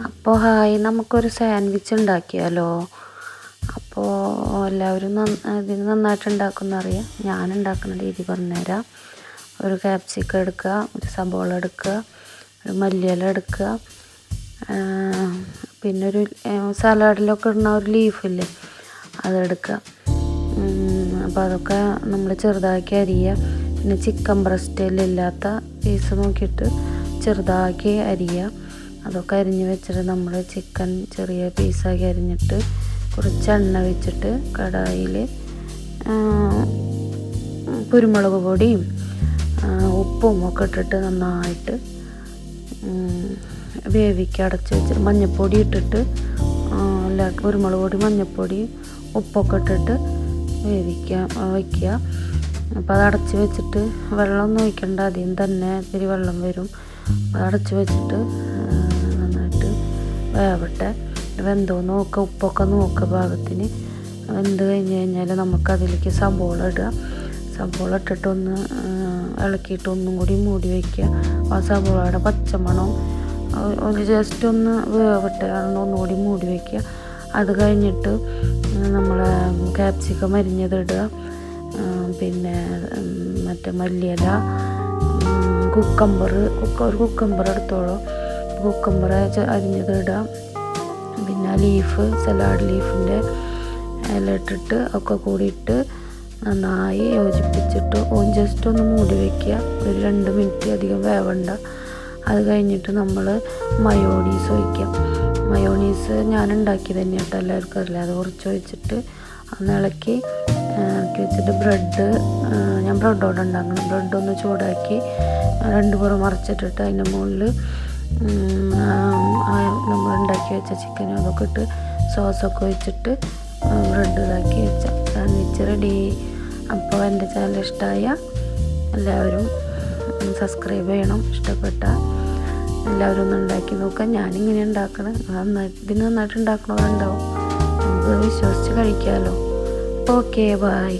അപ്പോൾ ഹായ് നമുക്കൊരു സാൻഡ്വിച്ച് ഉണ്ടാക്കിയാലോ? അപ്പോൾ എല്ലാവരും ഇതിന് നന്നായിട്ട് ഉണ്ടാക്കുമെന്ന് അറിയാം ഞാൻ ഉണ്ടാക്കുന്ന രീതി പറഞ്ഞുതരാം. ഒരു ക്യാപ്സിക്കം എടുക്കുക ഒരു സബോള എടുക്കുക ഒരു മല്ലിയില എടുക്കുക. പിന്നെ ഒരു സലാഡിലൊക്കെ ഇടുന്ന ഒരു ലീഫില്ലേ അതെടുക്കുക. അപ്പോൾ അതൊക്കെ നമ്മൾ ചെറുതാക്കി അരിയുക. പിന്നെ ചിക്കൻ ബ്രസ്റ്റിലില്ലാത്ത പീസ് നോക്കിയിട്ട് ചെറുതാക്കി അരിയുക. അതൊക്കെ അരിഞ്ഞ് വെച്ചിട്ട് നമ്മൾ ചിക്കൻ ചെറിയ പീസാക്കി അരിഞ്ഞിട്ട് കുറച്ച് എണ്ണ വെച്ചിട്ട് കടായിൽ കുരുമുളക് പൊടിയും ഉപ്പും ഒക്കെ ഇട്ടിട്ട് നന്നായിട്ട് വേവിക്ക് അടച്ച് വെച്ചിട്ട് മഞ്ഞൾപ്പൊടി ഇട്ടിട്ട് അല്ല കുരുമുളക് പൊടി മഞ്ഞൾപ്പൊടി ഉപ്പൊക്കെ ഇട്ടിട്ട് വേവിക്കുക വയ്ക്കുക അപ്പോൾ അത് അടച്ച് വെച്ചിട്ട് വെള്ളമൊന്നും ഒഴിക്കേണ്ട ആദ്യം തന്നെ ഇത്തിരി വെള്ളം വരും. അപ്പോൾ അടച്ച് വെച്ചിട്ട് വേവട്ടെ. വെന്തോ നോക്ക ഉപ്പൊക്കെ നോക്ക പാകത്തിന്. വെന്ത് കഴിഞ്ഞ് കഴിഞ്ഞാൽ നമുക്കതിലേക്ക് സബോള ഇടുക. സബോള ഇട്ടിട്ടൊന്ന് ഇളക്കിയിട്ട് ഒന്നും കൂടി മൂടി വയ്ക്കുക ആ സബോളയുടെ പച്ചമണം ഒരു ജസ്റ്റ് ഒന്ന് വേവട്ടെ. ഒന്നുകൂടി മൂടി വയ്ക്കുക അത് കഴിഞ്ഞിട്ട് നമ്മൾ ക്യാപ്സിക്കം അരിഞ്ഞതിടുക പിന്നെ മറ്റേ മല്ലിയില കുക്കമ്പർ കുക്ക ഒരു കുക്കമ്പർ എടുത്തോളൂ. കുക്കമ്പർ അരിഞ്ഞത് ഇടാം. പിന്നെ ലീഫ് സലാഡ് ലീഫിന്റെ ഇല ഇട്ടിട്ട് ഒക്കെ കൂടിയിട്ട് നന്നായി യോജിപ്പിച്ചിട്ട് ജസ്റ്റ് ഒന്ന് മൂടി വയ്ക്കുക ഒരു രണ്ട് മിനിറ്റ് അധികം വേവണ്ട. അത് കഴിഞ്ഞിട്ട് നമ്മൾ മയോണീസ് ഒഴിക്കാം. മയോണീസ് ഞാൻ ഉണ്ടാക്കി തന്നെ കേട്ടോ എല്ലാവർക്കും അറിയില്ല. അത് കുറച്ച് ഒഴിച്ചിട്ട് അന്ന് ഇളക്കി ഇളക്കി വെച്ചിട്ട് ബ്രെഡ് ഞാൻ ബ്രെഡോടെ ഉണ്ടാക്കണം ബ്രെഡ് ഒന്ന് ചൂടാക്കി രണ്ട് പുറം മറിച്ചിട്ടിട്ട് അതിന്റെ മുകളിൽ നമ്മൾ ഉണ്ടാക്കി വെച്ച ചിക്കനും അതൊക്കെ ഇട്ട് സോസൊക്കെ വെച്ചിട്ട് ബ്രെഡ് ഇതാക്കി വെച്ച. സാൻഡ്വിച്ച് റെഡി അപ്പോൾ എന്റെ ചാനൽ ഇഷ്ടമായ എല്ലാവരും സബ്സ്ക്രൈബ് ചെയ്യണം ഇഷ്ടപ്പെട്ട എല്ലാവരും ഒന്ന് ഉണ്ടാക്കി നോക്കാം ഞാനിങ്ങനെ ഉണ്ടാക്കണം. നന്നായിട്ട് ഇതിന് നന്നായിട്ട് ഉണ്ടാക്കണമെന്നുണ്ടാവും നമുക്ക് വിശ്വസിച്ച് കഴിക്കാമല്ലോ ഓക്കെ ബായ്